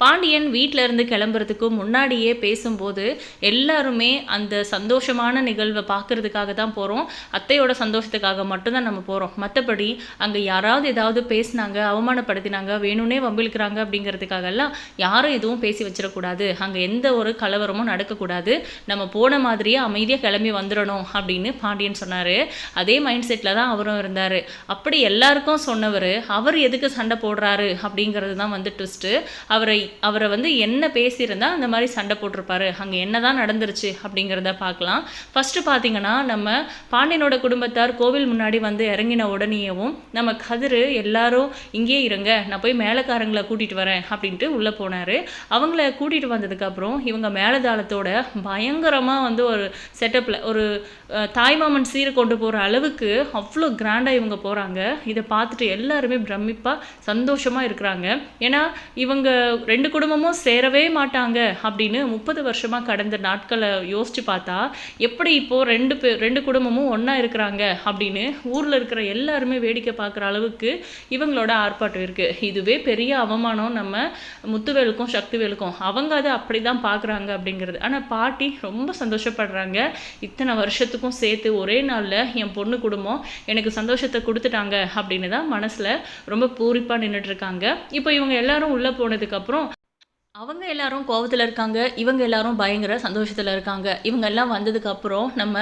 பாண்டியன் வீட்டில் இருந்து கிளம்புறதுக்கு முன்னாடியே பேசும்போது எல்லாருமே அந்த சந்தோஷமான நிகழ்வை பார்க்கறதுக்காக தான் போகிறோம் அத்தையோட சந்தோஷத்துக்காக மட்டும்தான் நம்ம போகிறோம் மற்றபடி அங்கே யாராவது ஏதாவது பேசினாங்க அவமானப்படுத்தினாங்க வேணும்னே வம்பிழுக்கிறாங்க அப்படிங்கிறதுக்காக எல்லாம் யாரும் எதுவும் பேசி வச்சிடக்கூடாது. அங்கே எந்த ஒரு கலவரமும் நடக்கக்கூடாது. நம்ம போன மாதிரியே அமைதியாக கிளம்பி வந்துடணும் அப்படின்னு பாண்டியன் சொன்னார். அதே மைண்ட் செட்டில் தான் அவரும் இருந்தார். அப்படி எல்லாருக்கும் சொன்னவர் அவர் எதுக்கு சண்டை போடுறாரு? அப்படிங்கிறது தான் வந்து ட்விஸ்ட்டு அவரை அவரை வந்து என்ன பேசியிருந்தா அந்த மாதிரி சண்டை போட்டிருப்பாரு அங்கே என்ன தான் நடந்துருச்சு அப்படிங்கிறத பார்க்கலாம். ஃபஸ்ட்டு பார்த்தீங்கன்னா நம்ம பாண்டியனோட குடும்பத்தார் கோவில் முன்னாடி வந்து இறங்கின உடனேயவும் நம்ம கதிர் எல்லாரும் இங்கேயே இருங்க நான் போய் மேலக்காரங்களை கூட்டிகிட்டு வரேன் அப்படின்ட்டு உள்ளே போனார். அவங்கள கூட்டிகிட்டு வந்ததுக்கப்புறம் இவங்க மேலதாளத்தோட பயங்கரமாக வந்து ஒரு செட்டப்பில் ஒரு தாய்மாமன் சீரை கொண்டு போகிற அளவுக்கு அவ்வளோ கிராண்டாக இவங்க போகிறாங்க இதை பார்த்துட்டு எல்லாருமே பிரமிப்பாக சந்தோஷமாக இருக்கிறாங்க. ஏன்னா இவங்க ரெண்டு குடும்பமும் சேரவே மாட்டாங்க அப்படின்னு முப்பது வருஷமாக கடந்த நாட்களை யோசித்து பார்த்தா எப்படி இப்போது ரெண்டு பேர் ரெண்டு குடும்பமும் ஒன்றா இருக்கிறாங்க அப்படின்னு ஊரில் இருக்கிற எல்லாருமே வேடிக்கை பார்க்குற அளவுக்கு இவங்களோட ஆர்ப்பாட்டம் இருக்குது இதுவே பெரிய அவமானம் நம்ம முத்துவேலுக்கும் சக்திவேலுக்கும். அவங்க அதை அப்படி தான் பார்க்குறாங்க அப்படிங்கிறது. ஆனால் பாட்டி ரொம்ப சந்தோஷப்படுறாங்க. இத்தனை வருஷத்துக்கும் சேர்த்து ஒரே நாளில் என் பொண்ணு குடும்பம் எனக்கு சந்தோஷத்தை கொடுத்துட்டாங்க அப்படின்னு தான் மனசில் ரொம்ப பூரிப்பாக நின்றுட்டு இருக்காங்க. இப்போ இவங்க எல்லாரும் உள்ளே போனதுக்கப்புறம் அவங்க எல்லாரும் கோவத்தில் இருக்காங்க. இவங்க எல்லாரும் பயங்கர சந்தோஷத்தில் இருக்காங்க. இவங்க எல்லாம் வந்ததுக்கப்புறம் நம்ம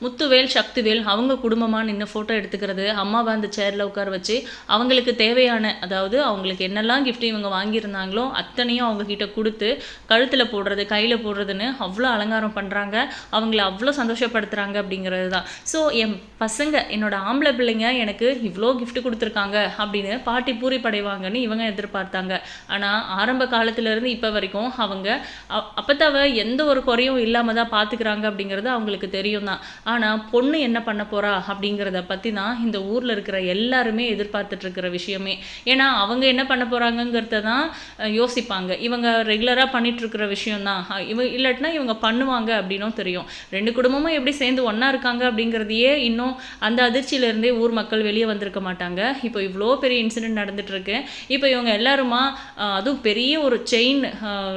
முத்துவேல் சக்திவேல் அவங்க குடும்பமாக நின்று ஃபோட்டோ எடுத்துக்கிறது அம்மாவை அந்த சேரில் உட்கார வச்சு அவங்களுக்கு தேவையான அதாவது அவங்களுக்கு என்னெல்லாம் கிஃப்ட் இவங்க வாங்கியிருந்தாங்களோ அத்தனையும் அவங்கக்கிட்ட கொடுத்து கழுத்தில் போடுறது கையில் போடுறதுன்னு அவ்வளோ அலங்காரம் பண்ணுறாங்க அவங்கள அவ்வளோ சந்தோஷப்படுத்துகிறாங்க அப்படிங்கிறது தான் ஸோ என் பசங்க என்னோட ஆம்பளை பிள்ளைங்க எனக்கு இவ்வளோ கிஃப்ட் கொடுத்துருக்காங்க அப்படின்னு பாட்டி பூரிப்படைவாங்கன்னு இவங்க எதிர்பார்த்தாங்க. ஆனால் ஆரம்ப காலத்துலேருந்து இப்போ வரைக்கும் அவங்க அ- அப்பத்தாவை எந்த ஒரு குறையும் இல்லாமல் தான் பார்த்துக்கிறாங்க அப்படிங்கிறது அவங்களுக்கு தெரியும் தான். ஆனால் பொண்ணு என்ன பண்ண போகிறா அப்படிங்கிறத பற்றி தான் இந்த ஊரில் இருக்கிற எல்லாருமே எதிர்பார்த்துட்ருக்கிற விஷயமே. ஏன்னா அவங்க என்ன பண்ண போகிறாங்கங்கிறத தான் யோசிப்பாங்க. இவங்க ரெகுலராக பண்ணிகிட்ருக்கிற விஷயம் தான். இவ இல்லாட்டினா இவங்க பண்ணுவாங்க அப்படின்னும் தெரியும். ரெண்டு குடும்பமும் எப்படி சேர்ந்து ஒன்றா இருக்காங்க அப்படிங்கிறதையே இன்னும் அந்த அதிர்ச்சியிலேருந்தே ஊர் மக்கள் வெளியே வந்திருக்க மாட்டாங்க. இப்போ இவ்வளோ பெரிய இன்சிடென்ட் நடந்துட்டு இருக்கு. இப்போ இவங்க எல்லாருமா அதுவும் பெரிய ஒரு செயின்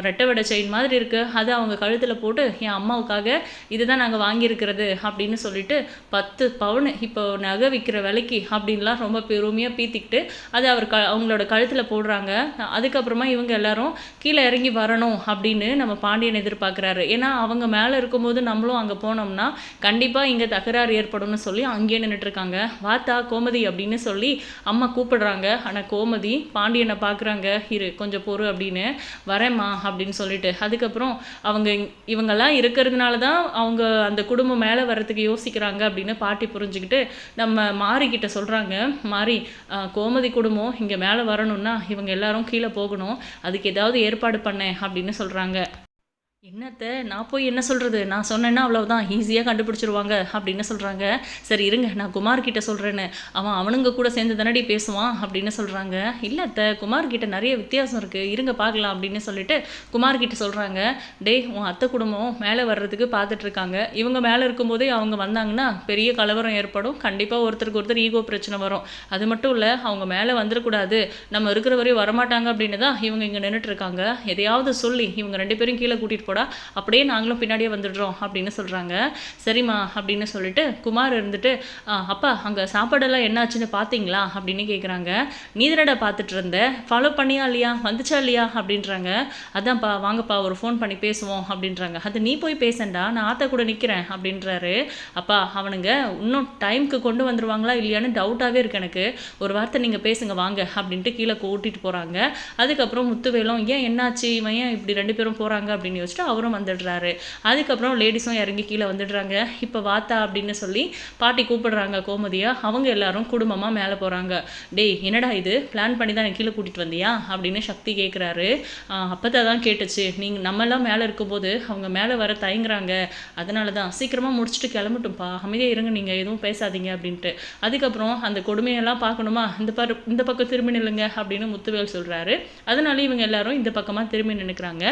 ரெட்டை வடை செயின் மாதிரி இருக்குது அதை அவங்க கழுத்தில் போட்டு என் அம்மாவுக்காக இதுதான் நாங்கள் வாங்கியிருக்கிறது அப்படின்னு சொல்லிட்டு பத்து பவுன் இப்போ நகை விற்கிற விலைக்கு அப்படின்லாம் ரொம்ப பெருமையாக பீத்திக்கிட்டு அதை அவர் க அவங்களோட கழுத்தில் போடுறாங்க. அதுக்கப்புறமா இவங்க எல்லாரும் கீழே இறங்கி வரணும் அப்படின்னு நம்ம பாண்டியன் எதிர்பார்க்குறாரு. ஏன்னா அவங்க மேலே இருக்கும்போது நம்மளும் அங்கே போனோம்னா கண்டிப்பாக இங்கே தகராறு ஏற்படும்னு சொல்லி அங்கேயே நின்றுட்டு இருக்காங்க வாத்தா கோமதி அப்படின்னு சொல்லி அம்மா கூப்பிடுறாங்க. ஆனால் கோமதி பாண்டியனை பார்க்குறாங்க இரு கொஞ்சம் பொறு அப்படின்னு வரேம்மா அப்படின்னு சொல்லிட்டு. அதுக்கப்புறம் அவங்க இங்- இவங்கெல்லாம் இருக்கிறதுனால தான் அவங்க அந்த குடும்பம் மேலே வர்றதுக்கு யோசிக்கிறாங்க அப்படின்னு பாட்டி புரிஞ்சுக்கிட்டு நம்ம மாரிக்கிட்ட சொல்கிறாங்க மாறி கோமதி குடும்பம் இங்கே மேலே வரணும்னா இவங்க எல்லாரும் கீழே போகணும். அதுக்கு ஏதாவது ஏற்பாடு பண்ணேன் அப்படின்னு சொல்கிறாங்க என்னத்த? நான் போய் என்ன சொல்கிறது நான் சொன்னேன்னா அவ்வளோதான் ஈஸியாக கண்டுபிடிச்சிருவாங்க அப்படின்னு சொல்கிறாங்க சரி இருங்க. நான் குமார் கிட்டே சொல்கிறேன்னு அவன் அவனுங்க கூட சேர்ந்து தானடி பேசுவான் அப்படின்னு சொல்கிறாங்க இல்லை அத்தை குமார் கிட்டே நிறைய வித்தியாசம் இருக்குது இருங்க பார்க்கலாம் அப்படின்னு சொல்லிட்டு குமார் கிட்டே சொல்கிறாங்க டேய் உன் அத்தை குடும்பம் மேலே வர்றதுக்கு பார்த்துட்ருக்காங்க இவங்க மேலே இருக்கும்போதே அவங்க வந்தாங்கன்னா பெரிய கலவரம் ஏற்படும். கண்டிப்பாக ஒருத்தருக்கு ஒருத்தர் ஈகோ பிரச்சனை வரும். அது மட்டும் இல்லை அவங்க மேலே வந்துடக்கூடாது நம்ம இருக்கிற வரையும் வரமாட்டாங்க அப்படின்னு தான் இவங்க இங்கே நின்றுட்டு இருக்காங்க. எதையாவது சொல்லி இவங்க ரெண்டு பேரும் கீழே கூட்டிகிட்டு கூட அப்படியே நாங்களும் பின்னாடியே வந்துடுறோம் அப்படின்னு சொல்கிறாங்க சரிம்மா அப்படின்னு சொல்லிட்டு குமார் இருந்துட்டு அப்பா அங்கே சாப்பாடெல்லாம் என்னாச்சுன்னு பார்த்தீங்களா அப்படின்னு கேட்குறாங்க நீதனடா பார்த்துட்டு இருந்த? ஃபாலோ பண்ணியா இல்லையா? வந்துச்சா இல்லையா? அப்படின்றாங்க. அதான்ப்பா வாங்கப்பா ஒரு ஃபோன் பண்ணி பேசுவோம் அப்படின்றாங்க. அது நீ போய் பேசண்டா? நான் ஆத்தா கூட நிற்கிறேன் அப்படின்றாரு. அப்பா அவனுங்க இன்னும் டைம்க்கு கொண்டு வந்துருவாங்களா இல்லையான்னு டவுட்டாகவே இருக்கு எனக்கு. ஒரு வார்த்தை நீங்கள் பேசுங்க வாங்க அப்படின்ட்டு கீழே கூட்டிட்டு போகிறாங்க அதுக்கப்புறம் முத்துவேலும் ஏன் என்னாச்சு? இவன் ஏன் இப்படி ரெண்டு பேரும் போகிறாங்க அப்படின்னு யோசிச்சுட்டு அவரும் வந்துடுறாரு. அதுக்கப்புறம் லேடிஸும் இறங்கி கீழே வந்துடுறாங்க. இப்போ வாத்தா அப்படின்னு சொல்லி பாட்டி கூப்பிடுறாங்க கோமதியா. அவங்க எல்லாரும் குடும்பமாக மேலே போகிறாங்க டேய் என்னடா இது? பிளான் பண்ணி தான் கீழே கூட்டிகிட்டு வந்தியா? அப்படின்னு சக்தி கேட்குறாரு அப்போ தான் கேட்டுச்சு. நீங்கள் நம்மெல்லாம் மேலே இருக்கும்போது அவங்க மேலே வர தயங்குறாங்க. அதனால தான் சீக்கிரமாக முடிச்சுட்டு கிளம்பட்டும்ப்பா அமைதியாக இருங்க நீங்கள் எதுவும் பேசாதீங்க அப்படின்ட்டு. அதுக்கப்புறம் அந்த கொடுமையெல்லாம் பார்க்கணுமா? இந்த பாரு இந்த பக்கம் திரும்பி நில்லுங்க அப்படின்னு முத்துவேல் சொல்கிறாரு அதனால இவங்க எல்லாரும் இந்த பக்கமாக திரும்பி நினைக்கிறாங்க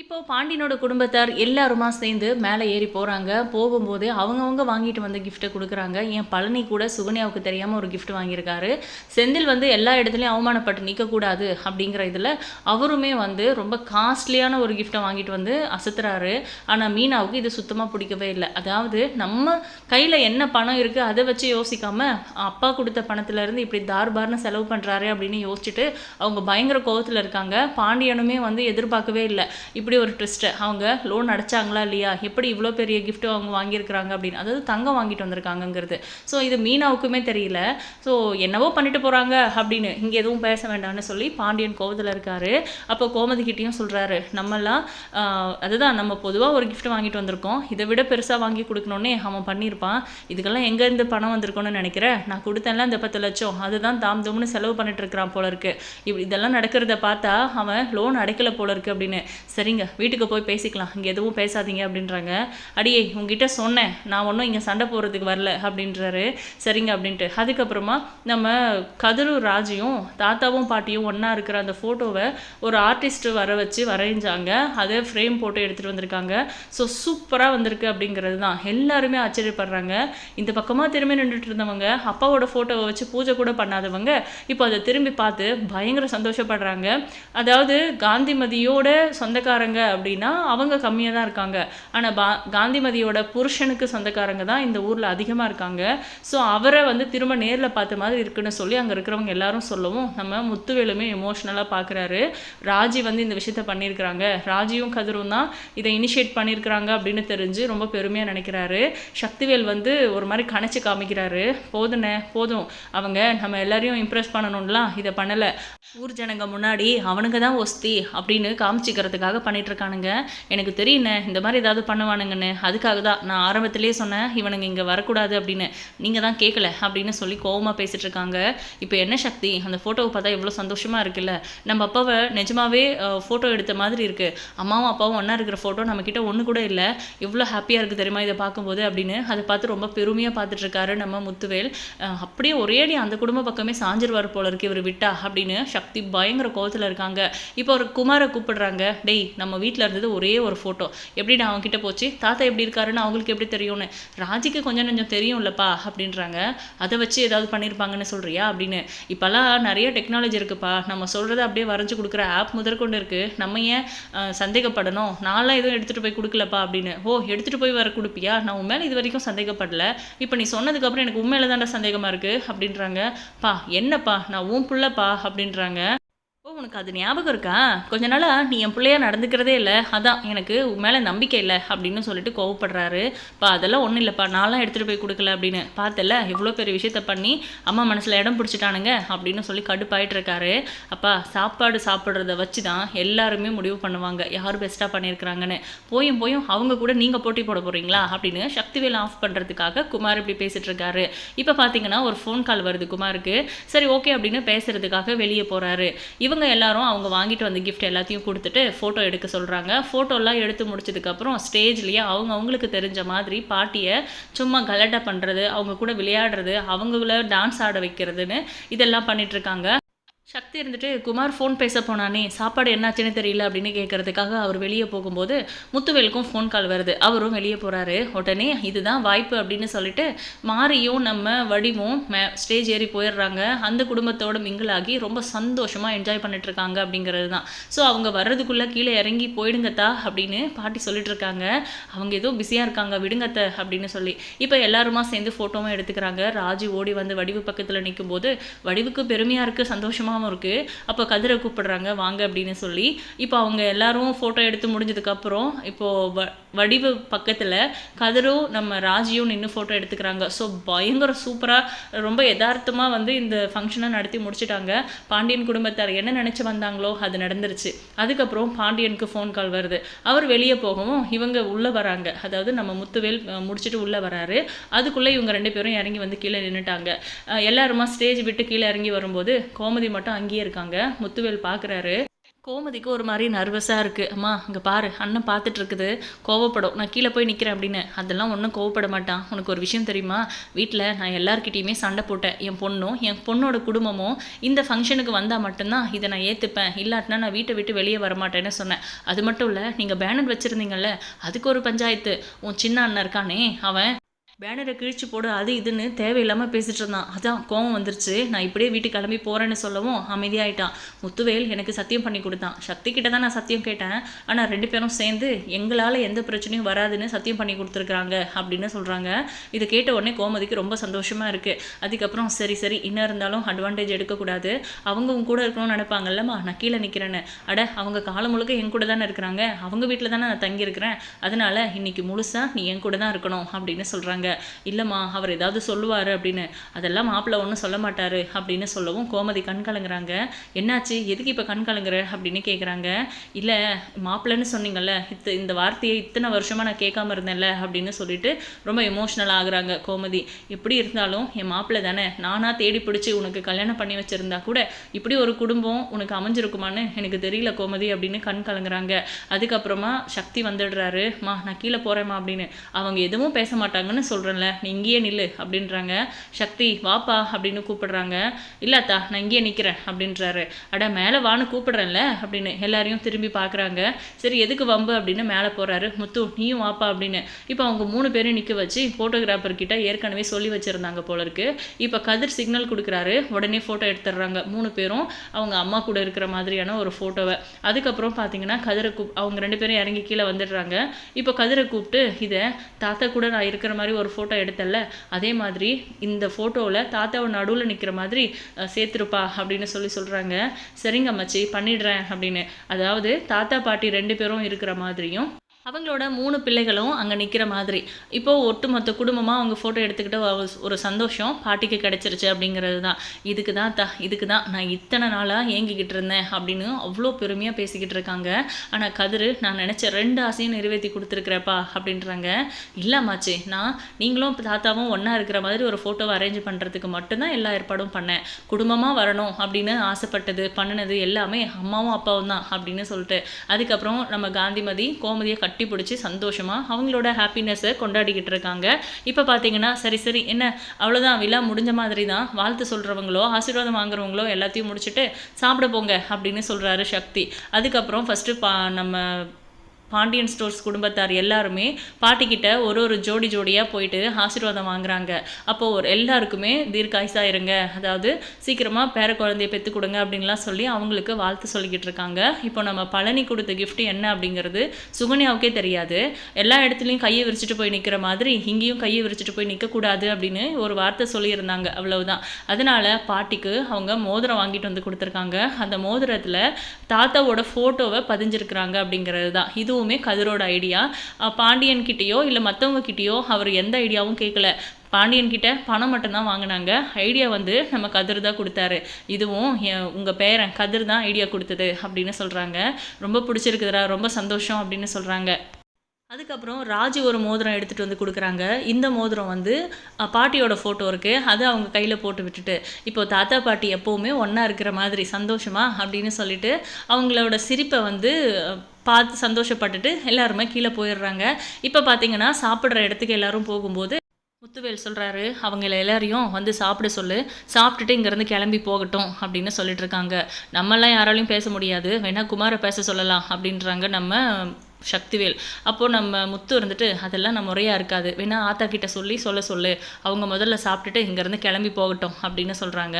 இப்போ பாண்டியனோட குடும்பத்தார் எல்லாருமா சேர்ந்து மேலே ஏறி போகிறாங்க போகும்போது அவங்கவுங்க வாங்கிட்டு வந்த கிஃப்ட்டை கொடுக்குறாங்க. என் பழனி கூட சுகன்யாவுக்கு தெரியாமல் ஒரு கிஃப்ட் வாங்கியிருக்காரு. செந்தில் வந்து எல்லா இடத்துலையும் அவமானப்பட்டு நிற்கக்கூடாது அப்படிங்கிற இதில் அவருமே வந்து ரொம்ப காஸ்ட்லியான ஒரு கிஃப்ட்டை வாங்கிட்டு வந்து அசத்துறாரு. ஆனால் மீனாவுக்கு இது சுத்தமாக பிடிக்கவே இல்லை. அதாவது நம்ம கையில் என்ன பணம் இருக்குது அதை வச்சு யோசிக்காமல் அப்பா கொடுத்த பணத்துலேருந்து இப்படி தார்பார்னு செலவு பண்ணுறாரு அப்படின்னு யோசிச்சுட்டு அவங்க பயங்கர கோவத்தில் இருக்காங்க. பாண்டியனுமே வந்து எதிர்பார்க்கவே இல்லை. இப்படி ஒரு ட்விஸ்ட்டு அவங்க லோன் அடைச்சாங்களா இல்லையா? எப்படி இவ்வளோ பெரிய கிஃப்ட்டு அவங்க வாங்கியிருக்கிறாங்க அப்படின்னு. அதாவது தங்கம் வாங்கிட்டு வந்திருக்காங்கங்கிறது. ஸோ இது மீனாவுக்குமே தெரியல. ஸோ என்னவோ பண்ணிட்டு போகிறாங்க அப்படின்னு இங்கே எதுவும் பேச வேண்டாம்னு சொல்லி பாண்டியன் கோவத்தில் இருக்காரு. அப்போ கோமதிக்கிட்டேயும் சொல்கிறாரு நம்மலாம் அதுதான் நம்ம பொதுவாக ஒரு கிஃப்ட் வாங்கிட்டு வந்திருக்கோம். இதை விட பெருசாக வாங்கி கொடுக்கணுன்னே அவன் பண்ணியிருப்பான் இதுக்கெல்லாம் எங்கேருந்து பணம் வந்திருக்கோன்னு நினைக்கிறேன் நான் கொடுத்தேன்ல இந்த பத்து லட்சம். அதுதான் தாம் தும்னு செலவு பண்ணிட்டு இருக்கிறான் போல இருக்கு. இப்படி இதெல்லாம் நடக்கிறத பார்த்தா அவன் லோன் அடைக்கல போல இருக்கு அப்படின்னு. சரிங்க வீட்டுக்கு போய் பேசிக்கலாம். இங்கே எதுவும் பேசாதீங்க அப்படின்றாங்க. அடியே உங்ககிட்ட சொன்னேன். நான் ஒன்றும் இங்கே சண்டை போடுறதுக்கு வரல அப்படின்றாரு. சரிங்க அப்படின்ட்டு. அதுக்கப்புறமா நம்ம கதிரு ராஜியும் தாத்தாவும் பாட்டியும் ஒன்றா இருக்கிற அந்த ஃபோட்டோவை ஒரு ஆர்டிஸ்ட் வர வச்சு வரைஞ்சாங்க. அதை ஃப்ரேம் போட்டு எடுத்துகிட்டு வந்திருக்காங்க. ஸோ சூப்பராக வந்திருக்கு அப்படிங்கிறது தான். எல்லாருமே ஆச்சரியப்படுறாங்க. இந்த பக்கமாக திரும்பி நின்றுட்டு இருந்தவங்க அப்பாவோட ஃபோட்டோவை வச்சு பூஜை கூட பண்ணாதவங்க இப்போ அதை திரும்பி பார்த்து பயங்கர சந்தோஷப்படுறாங்க. அதாவது காந்திமதியோட சொந்தக்காரங்க அப்படின்னா அவங்க கம்மியாக தான் இருக்காங்க. ஆனால் பா காந்திமதியோட புருஷனுக்கு சொந்தக்காரங்க தான் இந்த ஊரில் அதிகமாக இருக்காங்க. ஸோ அவரை வந்து திரும்ப நேரில் பார்த்த மாதிரி இருக்குன்னு சொல்லி அங்கே இருக்கிறவங்க எல்லாரும் சொல்லவும் நம்ம முத்துவேலுமே எமோஷ்னலாக பார்க்குறாரு ராஜி வந்து இந்த விஷயத்த பண்ணியிருக்கிறாங்க. ராஜியும் கதிரும் தான் இதை இனிஷியேட் பண்ணியிருக்கிறாங்க அப்படின்னு தெரிஞ்சு ரொம்ப பெருமையாக நினைக்கிறாரு. சக்திவேல் வந்து ஒரு மாதிரி கணச்சு காமிக்கிறாரு. போதுண்ணே போதும். அவங்க நம்ம எல்லாரையும் இம்ப்ரெஸ் பண்ணணும்லாம் இதை பண்ணலை. ஊர் ஜனங்க முன்னாடி அவனுங்க தான் ஒஸ்தி அப்படின்னு காமிச்சிக்கிறதுக்காக பண்ண இருக்கானுங்க எனக்கு தெரியுண்ணே இந்த மாதிரி ஏதாவது பண்ணுவானுங்கன்னு அதுக்காக தான் நான் ஆரம்பத்திலேயே சொன்னேன் இவனுங்க இங்கே வரக்கூடாது அப்படின்னு. நீங்கள் தான் கேட்கல அப்படின்னு சொல்லி கோவமாக பேசிட்டு இருக்காங்க இப்போ என்ன சக்தி? அந்த ஃபோட்டோவை பார்த்தா எவ்வளோ சந்தோஷமாக இருக்குல்ல? நம்ம அப்பாவை நிஜமாவே ஃபோட்டோ எடுத்த மாதிரி இருக்கு. அம்மாவும் அப்பாவும் ஒன்றா இருக்கிற ஃபோட்டோ நம்மக்கிட்ட ஒன்று கூட இல்லை. எவ்வளோ ஹாப்பியாக இருக்குது தெரியுமா இதை பார்க்கும்போது அப்படின்னு. அதை பார்த்து ரொம்ப பெருமையாக பார்த்துட்டு இருக்காரு நம்ம முத்துவேல். அப்படியே ஒரே அடி அந்த குடும்ப பக்கமே சாஞ்சிருவார் போல இருக்கு இவர் விட்டா அப்படின்னு சக்தி பயங்கர கோவத்தில் இருக்காங்க. இப்போ ஒரு குமாரை கூப்பிடுறாங்க. டேய் நம்ம வீட்டில் இருந்தது ஒரே ஒரு ஃபோட்டோ எப்படி நான் அவங்ககிட்ட போச்சு? தாத்தா எப்படி இருக்காருன்னு அவங்களுக்கு எப்படி தெரியும்னு? ராஜிக்கு கொஞ்சம் கொஞ்சம் தெரியும்லப்பா அப்படின்றாங்க. அதை வச்சு ஏதாவது பண்ணியிருப்பாங்கன்னு சொல்கிறியா அப்படின்னு. இப்போல்லாம் நிறைய டெக்னாலஜி இருக்குப்பா. நம்ம சொல்கிறத அப்படியே வரைஞ்சி கொடுக்குற ஆப் முதற்கொண்டு இருக்குது நம்ம ஏன் சந்தேகப்படணும்? நான்லாம் எதுவும் எடுத்துகிட்டு போய் கொடுக்கலப்பா அப்படின்னு. ஓ எடுத்துகிட்டு போய் வர கொடுப்பியா? நான் உன் மேலே இது வரைக்கும் சந்தேகப்படல. இப்போ நீ சொன்னதுக்கப்புறம் எனக்கு உண்மையில தாண்டா சந்தேகமாக இருக்குது அப்படின்றாங்க. பா என்னப்பா? நான் உன் பிள்ளைப்பா அப்படின்றாங்க. ஓ உனக்கு அது ஞாபகம் இருக்கா? கொஞ்ச நாளா நீ என் பிள்ளையா நடந்துக்கிறதே இல்லை. அதான் எனக்கு உன் மேலே நம்பிக்கை இல்லை அப்படின்னு சொல்லிட்டு கோவப்படுறாரு. பா அதெல்லாம் ஒன்றும் இல்லைப்பா நான்லாம் எடுத்துகிட்டு போய் கொடுக்கல அப்படின்னு. பார்த்தல எவ்வளோ பெரிய விஷயத்த பண்ணி அம்மா மனசில் இடம் பிடிச்சிட்டானுங்க அப்படின்னு சொல்லி கடுப்பாயிட்டு இருக்காரு. அப்பா சாப்பாடு சாப்பிட்றத வச்சு தான் எல்லாருமே முடிவு பண்ணுவாங்க. யார் பெஸ்ட்டாக பண்ணியிருக்கிறாங்கன்னு. போயும் போயும் அவங்க கூட நீங்கள் போட்டி போட போகிறீங்களா அப்படின்னு சக்திவேல் ஆஃப் பண்ணுறதுக்காக குமார் இப்படி பேசிகிட்டு இருக்காரு. இப்போ பார்த்தீங்கன்னா ஒரு ஃபோன் கால் வருது குமாருக்கு. சரி ஓகே அப்படின்னு பேசுறதுக்காக வெளியே போகிறாரு இவங்க எல்லாரும் அவங்க வாங்கிட்டு வந்த கிஃப்ட் எல்லாத்தையும் கொடுத்துட்டு ஃபோட்டோ எடுக்க சொல்கிறாங்க ஃபோட்டோலாம் எடுத்து முடிச்சதுக்கப்புறம் ஸ்டேஜ்லேயே அவங்க அவங்களுக்கு தெரிஞ்ச மாதிரி பாட்டியை சும்மா கலட்டை பண்ணுறது அவங்க கூட விளையாடுறது அவங்கள டான்ஸ் ஆட வைக்கிறதுன்னு இதெல்லாம் பண்ணிகிட்ருக்காங்க சக்தி இருந்துட்டு குமார் ஃபோன் பேச போனானே சாப்பாடு என்னாச்சுன்னு தெரியல அப்படின்னு கேட்கறதுக்காக அவர் வெளியே போகும்போது முத்துவேலுக்கும் ஃபோன் கால் வருது. அவரும் வெளியே போகிறாரு உடனே இதுதான் வாய்ப்பு அப்படின்னு சொல்லிட்டு மாரியும் நம்ம வடிவும் மே ஸ்டேஜ் ஏறி போயிடுறாங்க. அந்த குடும்பத்தோட மிங்கிள் ஆகி ரொம்ப சந்தோஷமாக என்ஜாய் பண்ணிட்டுருக்காங்க அப்படிங்கிறது தான். ஸோ அவங்க வர்றதுக்குள்ளே கீழே இறங்கி போயிடுங்கத்தா அப்படின்னு பாட்டி சொல்லிட்டு இருக்காங்க அவங்க ஏதோ பிஸியாக இருக்காங்க விடுங்கத்த அப்படின்னு சொல்லி. இப்போ எல்லாருமா சேர்ந்து ஃபோட்டோவும் எடுத்துக்கிறாங்க. ராஜி ஓடி வந்து வடிவு பக்கத்தில் நிற்கும்போது வடிவுக்கு பெருமையாக இருக்குது சந்தோஷமாக சந்தோஷமாகவும் இருக்குது அப்போ கதிரை கூப்பிடுறாங்க வாங்க அப்படின்னு சொல்லி. இப்போ அவங்க எல்லாரும் ஃபோட்டோ எடுத்து முடிஞ்சதுக்கப்புறம் இப்போது வ வடிவு பக்கத்தில் கதிரும் நம்ம ராஜியும் நின்று ஃபோட்டோ எடுத்துக்கிறாங்க. ஸோ பயங்கர சூப்பராக ரொம்ப யதார்த்தமாக வந்து இந்த ஃபங்க்ஷனை நடத்தி முடிச்சிட்டாங்க. பாண்டியன் குடும்பத்தார் என்ன நினச்சி வந்தாங்களோ அது நடந்துருச்சு. அதுக்கப்புறம் பாண்டியனுக்கு ஃபோன் கால் வருது. அவர் வெளியே போகவும் இவங்க உள்ளே வராங்க. அதாவது நம்ம முத்துவேல் முடிச்சுட்டு உள்ளே வராரு. அதுக்குள்ளே இவங்க ரெண்டு பேரும் இறங்கி வந்து கீழே நின்றுட்டாங்க எல்லாருமா ஸ்டேஜ் விட்டு கீழே இறங்கி வரும்போது கோமதி மட்டும் அங்கேயே இருக்காங்க. முத்துவேல் பார்க்குறாரு கோமதிக்கு ஒரு மாதிரி நர்வஸாக இருக்குது அம்மா அங்கே பாரு அண்ணன் பார்த்துட்டு இருக்குது. கோவப்படும். நான் கீழே போய் நிற்கிறேன் அப்படின்னு. அதெல்லாம் ஒன்றும் கோவப்பட மாட்டான். உனக்கு ஒரு விஷயம் தெரியுமா? வீட்டில் நான் எல்லாருக்கிட்டேயுமே சண்டை போட்டேன். என் பொண்ணும் என் பொண்ணோட குடும்பமும் இந்த ஃபங்க்ஷனுக்கு வந்தால் மட்டும்தான் இதை நான் ஏற்றுப்பேன் இல்லாட்டினா நான் வீட்டை விட்டு வெளியே வரமாட்டேன்னு சொன்னேன். அது மட்டும் இல்லை நீங்கள் பேனர் வச்சுருந்தீங்கல்ல அதுக்கு ஒரு பஞ்சாயத்து. உன் சின்ன அண்ணன் இருக்கானே அவன் பேனரை கிழிச்சு போடு அது இதுன்னு தேவையில்லாமல் பேசிட்டு இருந்தான். அதான் கோவம் வந்துருச்சு. நான் இப்படியே வீட்டுக்கு கிளம்பி போகிறேன்னு சொல்லவும் அமைதியாயிட்டான். முத்துவேல் எனக்கு சத்தியம் பண்ணி கொடுத்தான். சக்தி கிட்ட தான் நான் சத்தியம் கேட்டேன். ஆனால் ரெண்டு பேரும் சேர்ந்து எங்களால் எந்த பிரச்சனையும் வராதுன்னு சத்தியம் பண்ணி கொடுத்துருக்குறாங்க அப்படின்னு சொல்கிறாங்க இதை கேட்ட உடனே கோமதிக்கு ரொம்ப சந்தோஷமாக இருக்குது அதுக்கப்புறம் சரி சரி இன்னும் இருந்தாலும் அட்வான்டேஜ் எடுக்கக்கூடாது. அவங்க உன் கூட இருக்கணும்னு நினைப்பாங்கல்லம்மா நான் கீழே நிற்கிறேன்னு அட அவங்க காலம் முழுக்க என் கூட தானே இருக்கிறாங்க. அவங்க வீட்டில் தானே நான் தங்கியிருக்கிறேன். அதனால் இன்னைக்கு முழுசாக நீ என் கூட தான் இருக்கணும் அப்படின்னு சொல்கிறாங்க இல்லைம்மா அவர் ஏதாவது சொல்லுவார் அப்படின்னு. அதெல்லாம் மாப்பிள்ளை ஒன்றும் சொல்ல மாட்டார் அப்படின்னு சொல்லவும் கோமதி கண் கலங்குறாங்க. என்னாச்சு? எதுக்கு இப்போ கண் கலங்குற? அப்படின்னு கேட்குறாங்க இல்லை மாப்பிள்ளைன்னு சொன்னீங்கல்ல இத்த இந்த வார்த்தையை இத்தனை வருஷமாக நான் கேட்காம இருந்தேன்ல அப்படின்னு சொல்லிட்டு ரொம்ப எமோஷ்னல் ஆகுறாங்க கோமதி. எப்படி இருந்தாலும் என் மாப்பிள்ளை தானே நானாக தேடி பிடிச்சி உனக்கு கல்யாணம் பண்ணி வச்சுருந்தா கூட இப்படி ஒரு குடும்பம் உனக்கு அமைஞ்சிருக்குமான்னு எனக்கு தெரியல கோமதி அப்படின்னு கண் கலங்குறாங்க. அதுக்கப்புறமா சக்தி வந்துடுறாரு. மா நான் கீழே போகிறேம்மா அப்படின்னு. அவங்க எதுவும் பேச மாட்டாங்கன்னு சொல்கிறேன்ல நீ இங்கேயே நில்லு அப்படின்றாங்க. சக்தி வாப்பா அப்படின்னு கூப்பிடுறாங்க. இல்லாத்தா நான் இங்கேயே நிற்கிறேன் அப்படின்றாரு. அட மேலே வான்னு கூப்பிடுறேன்ல அப்படின்னு எல்லாரையும் திரும்பி பார்க்குறாங்க. சரி எதுக்கு வம்பு அப்படின்னு மேலே போகிறாரு முத்து நீயும் வாப்பா அப்படின்னு. இப்போ அவங்க மூணு பேரும் நிற்க வச்சு ஃபோட்டோகிராஃபர் கிட்ட ஏற்கனவே சொல்லி வச்சுருந்தாங்க போல இருக்கு. இப்போ கதிர் சிக்னல் கொடுக்குறாரு. உடனே ஃபோட்டோ எடுத்துடுறாங்க மூணு பேரும். அவங்க அம்மா கூட இருக்கிற மாதிரியான ஒரு ஃபோட்டோவை அதுக்கப்புறம் பார்த்தீங்கன்னா கதிரை கூப் அவங்க ரெண்டு பேரும் இறங்கி கீழே வந்துடுறாங்க. இப்போ கதிரை கூப்பிட்டு இதை தாத்தா கூட நான் இருக்கிற மாதிரி ஒரு ஃபோட்டோ எடுத்தல அதே மாதிரி இந்த ஃபோட்டோவில் தாத்தாவை நடுவில் நிற்கிற மாதிரி சேர்த்துருப்பா அப்படின்னு சொல்லி சொல்கிறாங்க சரிங்க மச்சி பண்ணிடுறேன் அப்படின்னு. அதாவது தாத்தா பாட்டி ரெண்டு பேரும் இருக்கிற மாதிரியும் அவங்களோட மூணு பிள்ளைகளும் அங்கே நிற்கிற மாதிரி. இப்போது ஒட்டுமொத்த குடும்பமாக அவங்க ஃபோட்டோ எடுத்துக்கிட்ட ஒரு- சந்தோஷம் பாட்டிக்கு கிடைச்சிருச்சு அப்படிங்கிறது தான் இதுக்கு தான் த இதுக்கு தான் நான் இத்தனை நாளாக ஏங்கிக்கிட்டு இருந்தேன் அப்படின்னு அவ்வளோ பெருமையாக பேசிக்கிட்டு இருக்காங்க. ஆனால் கதிர் நான் நினச்ச ரெண்டு ஆசையும் நிறைவேற்றி கொடுத்துருக்குறப்பா அப்படின்றாங்க. இல்லம்மாச்சு நான் நீங்களும் தாத்தாவும் ஒன்றா இருக்கிற மாதிரி ஒரு ஃபோட்டோவை அரேஞ்ச் பண்ணுறதுக்கு மட்டும்தான் எல்லா ஏற்பாடும் பண்ணேன். குடும்பமாக வரணும் அப்படின்னு ஆசைப்பட்டது பண்ணினது எல்லாமே அம்மாவும் அப்பாவும் தான் அப்படின்னு சொல்லிட்டு. அதுக்கப்புறம் நம்ம காந்திமதி கோமதியை கட் கட்டி பிடிச்சி சந்தோஷமாக அவங்களோட ஹாப்பினஸ்ஸை கொண்டாடிக்கிட்டு இருக்காங்க இப்போ பார்த்தீங்கன்னா சரி சரி என்ன அவ்வளோதான் விழா முடிஞ்ச மாதிரி தான் வாழ்த்து சொல்கிறவங்களோ ஆசீர்வாதம் வாங்குறவங்களோ எல்லாத்தையும் முடிச்சுட்டு சாப்பிட போங்க அப்படின்னு சொல்கிறாரு சக்தி. அதுக்கப்புறம் ஃபஸ்ட்டு பா நம்ம பாண்டியன் ஸ்டோர்ஸ் குடும்பத்தார் எல்லாருமே பாட்டிக்கிட்ட ஒரு ஒரு ஜோடி ஜோடியாக போயிட்டு ஆசீர்வாதம் வாங்குறாங்க. அப்போது ஒரு எல்லாருக்குமே தீர்க்காயுசாக இருங்க. அதாவது சீக்கிரமாக பேர குழந்தைய பெற்று கொடுங்க அப்படின்லாம் சொல்லி அவங்களுக்கு வாழ்த்து சொல்லிக்கிட்டு இருக்காங்க. இப்போ நம்ம பழனி கொடுத்த கிஃப்ட் என்ன அப்படிங்கிறது சுகன்யாவுக்கே தெரியாது. எல்லா இடத்துலையும் கையை விரிச்சிட்டு போய் நிற்கிற மாதிரி இங்கேயும் கையை விரிச்சிட்டு போய் நிற்கக்கூடாது அப்படின்னு ஒரு வார்த்தை சொல்லியிருந்தாங்க. அவ்வளவுதான். அதனால பாட்டிக்கு அவங்க மோதிரம் வாங்கிட்டு வந்து கொடுத்துருக்காங்க. அந்த மோதிரத்தில் தாத்தாவோட ஃபோட்டோவை பதிஞ்சிருக்கிறாங்க அப்படிங்கிறது தான் இதுவும் கதிரோட ஐடியா பாண்டியன் கிட்டேயோ இல்லை மற்றவங்க கிட்டேயோ அவர் எந்த ஐடியாவும் கேட்கல பாண்டியன்கிட்ட பணம் மட்டும்தான் வாங்கினாங்க. ஐடியா வந்து நம்ம கதிர் தான் கொடுத்தாரு. இதுவும் என் உங்கள் பேரன் கதிர் தான் ஐடியா கொடுத்தது அப்படின்னு சொல்கிறாங்க ரொம்ப பிடிச்சிருக்குதுரா ரொம்ப சந்தோஷம் அப்படின்னு சொல்கிறாங்க அதுக்கப்புறம் ராஜு ஒரு மோதிரம் எடுத்துகிட்டு வந்து கொடுக்குறாங்க. இந்த மோதிரம் வந்து பாட்டியோட ஃபோட்டோ இருக்குது அது அவங்க கையில் போட்டு விட்டுட்டு இப்போ தாத்தா பாட்டி எப்போவுமே ஒன்றா இருக்கிற மாதிரி சந்தோஷமா? அப்படின்னு சொல்லிட்டு அவங்களோட சிரிப்பை வந்து பார்த்து சந்தோஷப்பட்டுட்டு எல்லாருமே கீழே போயிடுறாங்க. இப்போ பார்த்தீங்கன்னா சாப்பிட்ற இடத்துக்கு எல்லாரும் போகும்போது முத்துவேல் சொல்கிறாரு அவங்கள எல்லாரையும் வந்து சாப்பிட சொல்லு. சாப்பிட்டுட்டு இங்கேருந்து கிளம்பி போகட்டும் அப்படின்னு சொல்லிட்டு இருக்காங்க. நம்மெல்லாம் யாராலையும் பேச முடியாது. வேணால் குமாரை பேச சொல்லலாம் அப்படின்றாங்க நம்ம சக்திவேல். அப்போது நம்ம முத்து இருந்துட்டு அதெல்லாம் நம்ம முறையாக இருக்காது. வேணா ஆத்தா கிட்ட சொல்லி சொல்ல சொல்லு. அவங்க முதல்ல சாப்பிட்டுட்டு இங்கேருந்து கிளம்பி போகட்டும் அப்படின்னு சொல்கிறாங்க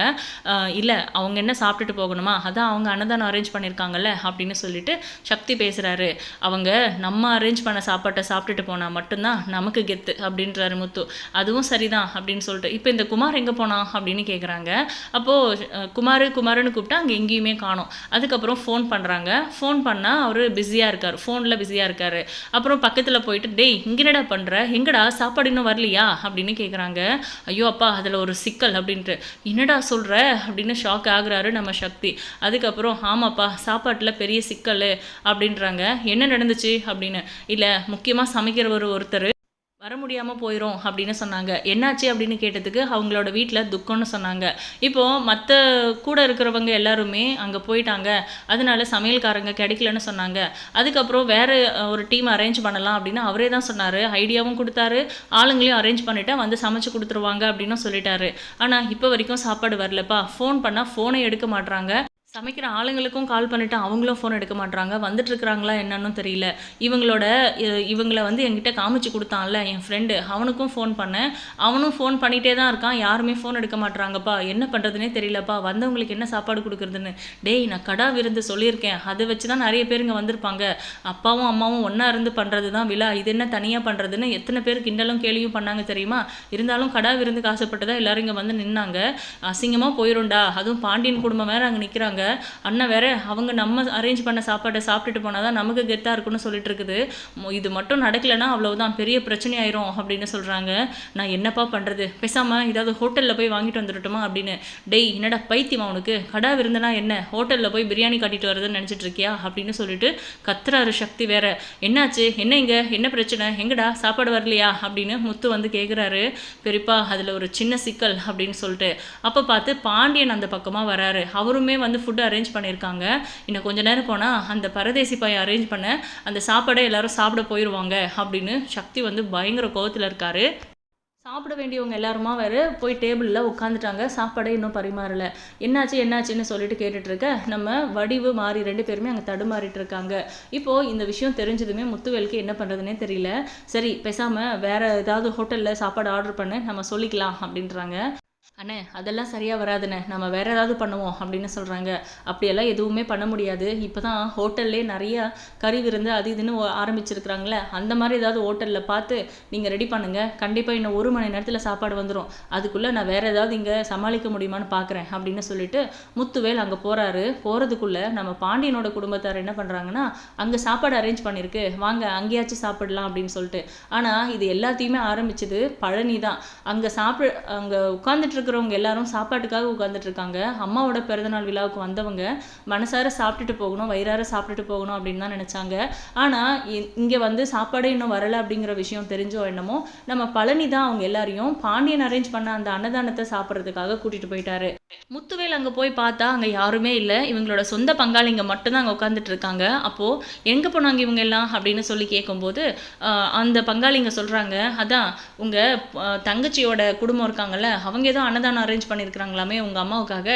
இல்லை அவங்க என்ன சாப்பிட்டுட்டு போகணுமா? அதான் அவங்க அன்னதானம் அரேஞ்ச் பண்ணியிருக்காங்கல்ல அப்படின்னு சொல்லிட்டு சக்தி பேசுகிறாரு அவங்க நம்ம அரேஞ்ச் பண்ண சாப்பாட்டை சாப்பிட்டுட்டு போனால் மட்டும்தான் நமக்கு கெத்து அப்படின்றாரு முத்து. அதுவும் சரிதான் அப்படின்னு சொல்லிட்டு. இப்போ இந்த குமார் எங்கே போனான் அப்படின்னு கேட்குறாங்க அப்போது குமார் குமாருன்னு கூப்பிட்டா அங்கே எங்கேயுமே காணும். அதுக்கப்புறம் ஃபோன் பண்ணுறாங்க ஃபோன் பண்ணால் அவர் பிஸியாக இருக்கார். ஃபோனில் பிஸியாக இருக்காரு. அப்புறம் பக்கத்தில் போயிட்டு டேய் இங்கேடா பண்ணுற எங்கடா? சாப்பாடு இன்னும் வரலையா? அப்படின்னு கேட்குறாங்க ஐயோ அப்பா அதில் ஒரு சிக்கல் அப்படின்ட்டு. என்னடா சொல்கிற அப்படின்னு ஷாக் ஆகுறாரு நம்ம சக்தி. அதுக்கப்புறம் ஆமாப்பா சாப்பாட்டில் பெரிய சிக்கல் அப்படின்றாங்க. என்ன நடந்துச்சு? அப்படின்னு. இல்லை முக்கியமாக சமைக்கிறவர் ஒருத்தர் வர முடியாமல் போயிடும் அப்படின்னு சொன்னாங்க. என்னாச்சு அப்படின்னு கேட்டதுக்கு அவங்களோட வீட்டில் துக்கம்னு சொன்னாங்க. இப்போது மற்ற கூட இருக்கிறவங்க எல்லாருமே அங்கே போயிட்டாங்க. அதனால சமையல்காரங்க கிடைக்கலன்னு சொன்னாங்க. அதுக்கப்புறம் வேறு ஒரு டீம் அரேஞ்ச் பண்ணலாம் அப்படின்னு அவரே தான் சொன்னார். ஐடியாவும் கொடுத்தாரு. ஆளுங்களையும் அரேஞ்ச் பண்ணிவிட்டு வந்து சமைச்சு கொடுத்துருவாங்க அப்படின்னு சொல்லிட்டாரு. ஆனால் இப்போ வரைக்கும் சாப்பாடு வரலப்பா. ஃபோன் பண்ணால் ஃபோனை எடுக்க மாட்டுறாங்க சமைக்கிற ஆளுங்களுக்கும் கால் பண்ணிவிட்டு அவங்களும் ஃபோன் எடுக்க மாட்றாங்க. வந்துட்டுருக்குறாங்களா என்னன்னு தெரியல. இவங்களோட இ- இவங்களை வந்து என்கிட்ட காமிச்சு கொடுத்தான்ல என் ஃப்ரெண்டு அவனுக்கும் ஃபோன் பண்ணேன் அவனும் ஃபோன் பண்ணிகிட்டே தான் இருக்கான். யாருமே ஃபோன் எடுக்க மாட்றாங்கப்பா. என்ன பண்ணுறதுனே தெரியலப்பா. வந்தவங்களுக்கு என்ன சாப்பாடு கொடுக்குறதுன்னு. டேய் நான் கடா விருந்து சொல்லியிருக்கேன். அதை வச்சு தான் நிறைய பேர் இங்கே வந்திருப்பாங்க. அப்பாவும் அம்மாவும் ஒன்றா இருந்து பண்ணுறது தான் விழா. இது என்ன தனியாக பண்ணுறதுன்னு எத்தனை பேர் கிண்டலும் கேலியும் பண்ணாங்க தெரியுமா? இருந்தாலும் கடா விருந்துக்கு ஆசைப்பட்டு தான் எல்லோரும் இங்கே வந்து நின்னாங்க. அசிங்கமாக போயிடும்டா அதுவும் பாண்டியன் குடும்பம் வேறு அங்கே நிற்கிறாங்க அண்ணன் வேற அவங்க நம்ம அரேஞ்ச் பண்ண சாப்பாட்டை சாப்பிட்டுட்டு போனால் தான் நமக்கு கெத்தாக இருக்குன்னு சொல்லிட்டு இருக்குது இது மட்டும் நடக்கலைன்னா அவ்வளவுதான் பெரிய பிரச்சனை ஆயிரும் அப்படின்னு சொல்கிறாங்க நான் என்னப்பா பண்ணுறது பேசாமல் ஏதாவது ஹோட்டலில் போய் வாங்கிட்டு வந்துடட்டுமா அப்படின்னு. டெய் என்னடா பைத்தியம் அவனுக்கு கடா விருந்தனா என்ன? ஹோட்டலில் போய் பிரியாணி காட்டிட்டு வரதுன்னு நினச்சிட்டு இருக்கியா? அப்படின்னு சொல்லிட்டு கத்துறாரு சக்தி வேற. என்னாச்சு? என்ன இங்கே? என்ன பிரச்சனை? எங்கடா? சாப்பாடு வரலையா? அப்படின்னு முத்து வந்து கேட்குறாரு பெரியப்பா அதில் ஒரு சின்ன சிக்கல் அப்படின்னு சொல்லிட்டு. அப்போ பார்த்து பாண்டியன் அந்த பக்கமாக வராரு. அவருமே வந்து ஃபுட் ஃபுட்டு அரேஞ்ச் பண்ணியிருக்காங்க இன்னும் கொஞ்ச நேரம் போனால் அந்த பரதேசி பையன் அரேஞ்ச் பண்ண. அந்த சாப்பாடை எல்லாரும் சாப்பிட போயிடுவாங்க அப்படின்னு சக்தி வந்து பயங்கர கோவத்தில் இருக்காரு. சாப்பிட வேண்டியவங்க எல்லாருமா வேறு? போய் டேபிளில் உட்காந்துட்டாங்க சாப்பாடே இன்னும் பரிமாறலை. என்னாச்சு என்னாச்சுன்னு சொல்லிட்டு கேட்டுட்ருக்க நம்ம வடிவு மாறி ரெண்டு பேருமே அங்கே தடுமாறிட்டு இருக்காங்க. இப்போது இந்த விஷயம் தெரிஞ்சதுமே முத்துவேலுக்கு என்ன பண்ணுறதுனே தெரியல. சரி பேசாமல் வேறு ஏதாவது ஹோட்டலில் சாப்பாடு ஆர்டர் பண்ண. நம்ம சொல்லிக்கலாம் அப்படின்றாங்க. அண்ணே அதெல்லாம் சரியாக வராதுண்ணே. நம்ம வேற ஏதாவது பண்ணுவோம் அப்படின்னு சொல்கிறாங்க அப்படியெல்லாம் எதுவுமே பண்ண முடியாது. இப்போ தான் ஹோட்டல்லே நிறைய கறி விருந்து அது இதுன்னு ஆரம்பிச்சிருக்கிறாங்களே. அந்த மாதிரி ஏதாவது ஹோட்டலில் பார்த்து நீங்கள் ரெடி பண்ணுங்கள் கண்டிப்பாக இன்னும் ஒரு மணி நேரத்தில் சாப்பாடு வந்துடும் அதுக்குள்ளே நான் வேறு ஏதாவது இங்கே சமாளிக்க முடியுமான்னு பார்க்குறேன் அப்படின்னு சொல்லிட்டு முத்துவேல் அங்கே போகிறாரு போகிறதுக்குள்ளே நம்ம பாண்டியனோட குடும்பத்தார் என்ன பண்ணுறாங்கன்னா அங்கே சாப்பாடு அரேஞ்ச் பண்ணியிருக்கு வாங்க அங்கேயாச்சும் சாப்பிடலாம் அப்படின்னு சொல்லிட்டு. ஆனால் இது எல்லாத்தையுமே ஆரம்பிச்சது பழனி தான் அங்கே சாப்பிட அங்கே உட்காந்துட்டு இருக்கிறவங்க எல்லாரும் சாப்பாட்டுக்காக உட்காந்துட்டு இருக்காங்க அம்மாவோட பிறந்தநாள் விழாவுக்கு வந்தவங்க மனசார சாப்பிட்டுட்டு போகணும் வயிறார சாப்பிட்டுட்டு போகணும் அப்படின்னு தான் நினச்சாங்க. ஆனால் இங்கே வந்து சாப்பாடே இன்னும் வரலை அப்படிங்கிற விஷயம் தெரிஞ்சோ என்னமோ நம்ம பழனி தான் அவங்க எல்லாரையும் பாண்டியன் அரேஞ்ச் பண்ண அந்த அன்னதானத்தை சாப்பிட்றதுக்காக கூட்டிகிட்டு போயிட்டாரு. முத்துவேல் அங்கே போய் பார்த்தா அங்கே யாருமே இல்லை. இவங்களோட சொந்த பங்காளிங்க மட்டும்தான் அங்கே உட்காந்துட்டு இருக்காங்க அப்போது எங்கே போனாங்க இவங்க எல்லாம்? அப்படின்னு சொல்லி கேட்கும்போது அந்த பங்காளிங்க சொல்கிறாங்க அதான் உங்கள் தங்கச்சியோட குடும்பம் இருக்காங்கல்ல அவங்க ஏதோ அன்னதானம் அரேஞ்ச் பண்ணியிருக்கிறாங்களாமே உங்கள் அம்மாவுக்காக.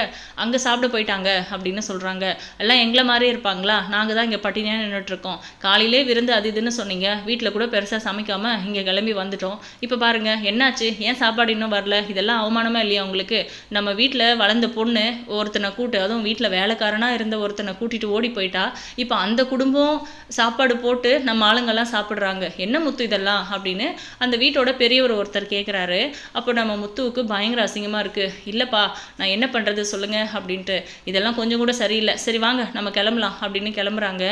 அங்கே சாப்பிட போயிட்டாங்க அப்படின்னு சொல்கிறாங்க எல்லாம் எங்களை மாதிரியே இருப்பாங்களா? நாங்கள் தான் இங்கே பட்டினியாக நின்றுட்டுருக்கோம் காலையிலே விருந்து அது இதுன்னு சொன்னீங்க. வீட்டில் கூட பெருசாக சமைக்காமல் இங்கே கிளம்பி வந்துட்டோம். இப்போ பாருங்க என்னாச்சு? ஏன் சாப்பாடு இன்னும் வரல? இதெல்லாம் அவமானமாக இல்லையா உங்களுக்கு? நம்ம வீட்டில் வளர்ந்த பொண்ணு ஒருத்தனை கூட்டு அதுவும் வீட்டில் வேலைக்காரனாக இருந்த ஒருத்தனை கூட்டிட்டு ஓடி போயிட்டா. இப்போ அந்த குடும்பம் சாப்பாடு போட்டு நம்ம ஆளுங்கெல்லாம் சாப்பிட்றாங்க. என்ன முத்து இதெல்லாம்? அப்படின்னு அந்த வீட்டோட பெரியவர் ஒருத்தர் கேட்குறாரு அப்போ நம்ம முத்துவுக்கு பயங்கர அசிங்கமாக இருக்குது இல்லைப்பா நான் என்ன பண்ணுறது சொல்லுங்கள் அப்படின்ட்டு. இதெல்லாம் கொஞ்சம் கூட சரியில்லை. சரி வாங்க நம்ம கிளம்பலாம் அப்படின்னு கிளம்புறாங்க.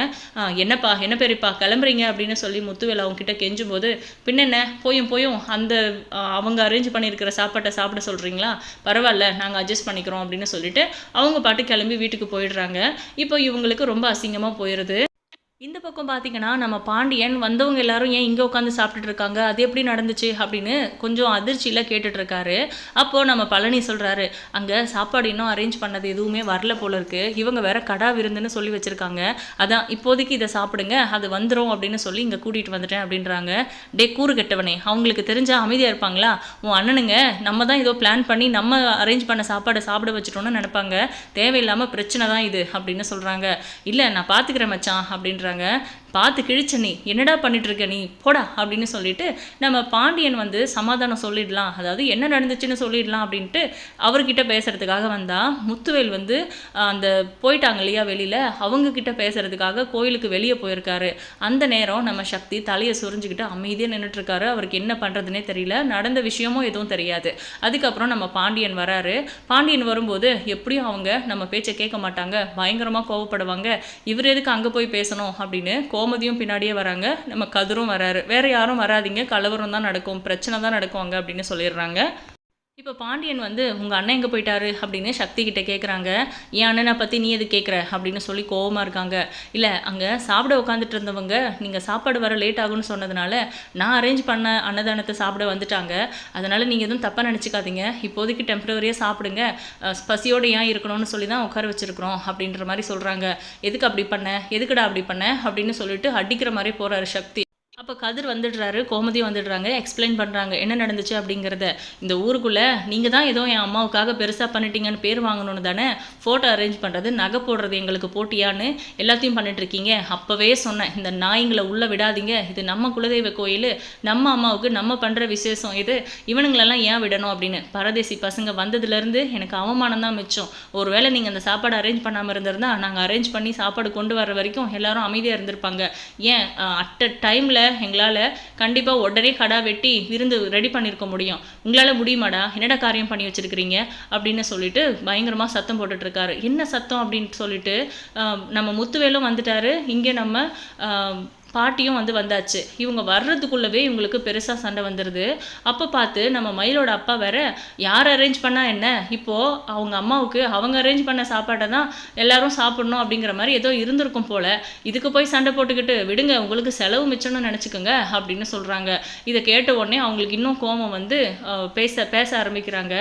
என்னப்பா என்ன பெரியப்பா கிளம்புறீங்க அப்படின்னு சொல்லி முத்துவேல் அவங்ககிட்ட கெஞ்சும் போது பின்னென்ன போயும் போயும். அந்த அவங்க அரேஞ்ச் பண்ணியிருக்கிற சாப்பாட்டை சாப்பிட சொல்கிறீங்களா பரவாயில்ல நாங்கள் அட்ஜஸ்ட் பண்ணிக்கிறோம் அப்படின்னு சொல்லிட்டு அவங்க பாட்டு கிளம்பி வீட்டுக்கு போயிடுறாங்க. இப்போ இவங்களுக்கு ரொம்ப அசிங்கமாக போயிடுது இந்த பக்கம் பார்த்தீங்கன்னா நம்ம பாண்டியன் வந்தவங்க எல்லாரும் ஏன் இங்கே உட்காந்து சாப்பிட்டுட்டு இருக்காங்க? அது எப்படி நடந்துச்சு? அப்படின்னு கொஞ்சம் அதிர்ச்சியில் கேட்டுட்ருக்காரு அப்போது நம்ம பழனி சொல்கிறாரு அங்கே சாப்பாடு இன்னும் அரேஞ்ச் பண்ணது எதுவுமே வரல போல இருக்குது இவங்க வேற கடா விருந்துன்னு சொல்லி வச்சுருக்காங்க. அதான் இப்போதைக்கு இதை சாப்பிடுங்க. அது வந்துடும் அப்படின்னு சொல்லி இங்கே கூட்டிகிட்டு வந்துட்டேன் அப்படின்றாங்க. டே கூறு கெட்டவனே அவங்களுக்கு தெரிஞ்சால் அமைதியாக இருப்பாங்களா? உன் அண்ணனுங்க நம்ம தான் ஏதோ பிளான் பண்ணி நம்ம அரேஞ்ச் பண்ண சாப்பாடை சாப்பிட வச்சுட்டோம்னு நினைப்பாங்க. தேவையில்லாமல் பிரச்சனை தான் இது அப்படின்னு சொல்கிறாங்க இல்லை நான் பார்த்துக்கிறேன் மச்சான் அப்படின்றாங்க பார்த்து கிழிச்ச நீ என்னடா பண்ணிட்டு இருக்க நீ? போடா அப்படின்னு சொல்லிட்டு நம்ம பாண்டியன் வந்து சமாதானம் சொல்லிடலாம். அதாவது என்ன நடந்துச்சுன்னு சொல்லிடலாம் அப்படின்ட்டு அவர்கிட்ட பேசுறதுக்காக வந்தா முத்துவேல் வந்து அந்த போயிட்டாங்க இல்லையா வெளியில அவங்க கிட்ட பேசுறதுக்காக கோயிலுக்கு வெளியே போயிருக்காரு. அந்த நேரம் நம்ம சக்தி தலையை சுரிஞ்சுக்கிட்டு அமைதியாக நின்றுட்டு இருக்காரு அவருக்கு என்ன பண்றதுனே தெரியல. நடந்த விஷயமும் எதுவும் தெரியாது. அதுக்கப்புறம் நம்ம பாண்டியன் வராரு. பாண்டியன் வரும்போது எப்படியும் அவங்க நம்ம பேச்சை கேட்க மாட்டாங்க. பயங்கரமாக கோவப்படுவாங்க. இவர் எதுக்கு அங்கே போய் பேசணும் அப்படின்னு கோமதியும் பின்னாடியே வராங்க. நம்ம கதிரும் வராரு. வேறு யாரும் வராதீங்க. கலவரம் தான் நடக்கும். பிரச்சனை தான் நடக்கும் அங்கே அப்படின்னு சொல்லிடுறாங்க. இப்போ பாண்டியன் வந்து உங்கள் அண்ணன் எங்கே போயிட்டாரு? அப்படின்னு சக்தி கிட்ட கேட்குறாங்க என் அண்ணனை பற்றி நீ எது கேட்குற அப்படின்னு சொல்லி கோவமாக இருக்காங்க. இல்லை அங்கே சாப்பிட உட்காந்துட்டு இருந்தவங்க நீங்கள் சாப்பாடு வர லேட் ஆகும்னு சொன்னதுனால நான் அரேஞ்ச் பண்ண அன்னதானத்தை சாப்பிட வந்துட்டாங்க. அதனால் நீங்கள் எதுவும் தப்பாக நினச்சிக்காதீங்க. இப்போதைக்கு டெம்பரவரியாக சாப்பிடுங்க. பசியோடு ஏன் இருக்கணும்னு சொல்லி தான் உட்கார வச்சிருக்கிறோம் அப்படின்ற மாதிரி சொல்கிறாங்க எதுக்கு அப்படி பண்ண? எதுக்குடா அப்படி பண்ண? அப்படின்னு சொல்லிட்டு அடிக்கிற மாதிரி போகிறாரு சக்தி. அப்போ கதிர் வந்துடுறாரு கோமதி வந்துடுறாங்க எக்ஸ்பிளைன் பண்ணுறாங்க என்ன நடந்துச்சு அப்படிங்கிறத. இந்த ஊருக்குள்ளே நீங்கள் தான் ஏதோ என் அம்மாவுக்காக பெருசாக பண்ணிட்டீங்கன்னு பேர் வாங்கணும்னு தானே ஃபோட்டோ அரேஞ்ச் பண்ணுறது நகை போடுறது எங்களுக்கு போட்டியான்னு எல்லாத்தையும் பண்ணிட்டுருக்கீங்க அப்போவே சொன்னேன் இந்த நாய்ங்களை உள்ளே விடாதீங்க இது நம்ம குலதெய்வ கோயில் நம்ம அம்மாவுக்கு நம்ம பண்ணுற விசேஷம் இது இவனுங்களெல்லாம் ஏன் விடணும் அப்படின்னு. பரதேசி பசங்க வந்ததுலேருந்து எனக்கு அவமானம் தான் மிச்சம். ஒருவேளை நீங்கள் அந்த சாப்பாடு அரேஞ்ச் பண்ணாமல் இருந்திருந்தால் நாங்கள் அரேஞ்ச் பண்ணி சாப்பாடு கொண்டு வர வரைக்கும் எல்லாரும் அமைதியாக இருந்திருப்பாங்க. ஏன் அட் அ டைமில் எங்களால் கண்டிப்பாக உடனே கடா வெட்டி விருந்து ரெடி பண்ணியிருக்க முடியும். உங்களால் முடியுமாடா? என்னடா காரியம் பண்ணி வச்சிருக்கிறீங்க? அப்படின்னு சொல்லிட்டு பயங்கரமாக சத்தம் போட்டுட்டு இருக்காரு என்ன சத்தம் அப்படின்னு சொல்லிட்டு நம்ம முத்துவேலும் வந்துட்டாரு. இங்கே நம்ம பாட்டியும் வந்து வந்தாச்சு. இவங்க வர்றதுக்குள்ளவே இவங்களுக்கு பெருசாக சண்டை வந்துடுது அப்போ பார்த்து நம்ம மயிலோட அப்பா வேற யார் அரேஞ்ச் பண்ணால் என்ன? இப்போது அவங்க அம்மாவுக்கு அவங்க அரேஞ்ச் பண்ண சாப்பாட்டை தான் எல்லாரும் சாப்பிடணும் அப்படிங்கிற மாதிரி ஏதோ இருந்திருக்கும் போல. இதுக்கு போய் சண்டை போட்டுக்கிட்டு விடுங்க உங்களுக்கு செலவு மிச்சம்னு நினச்சிக்கோங்க அப்படின்னு சொல்கிறாங்க இதை கேட்ட உடனே அவங்களுக்கு இன்னும் கோபம் வந்து பேச பேச ஆரம்பிக்கிறாங்க.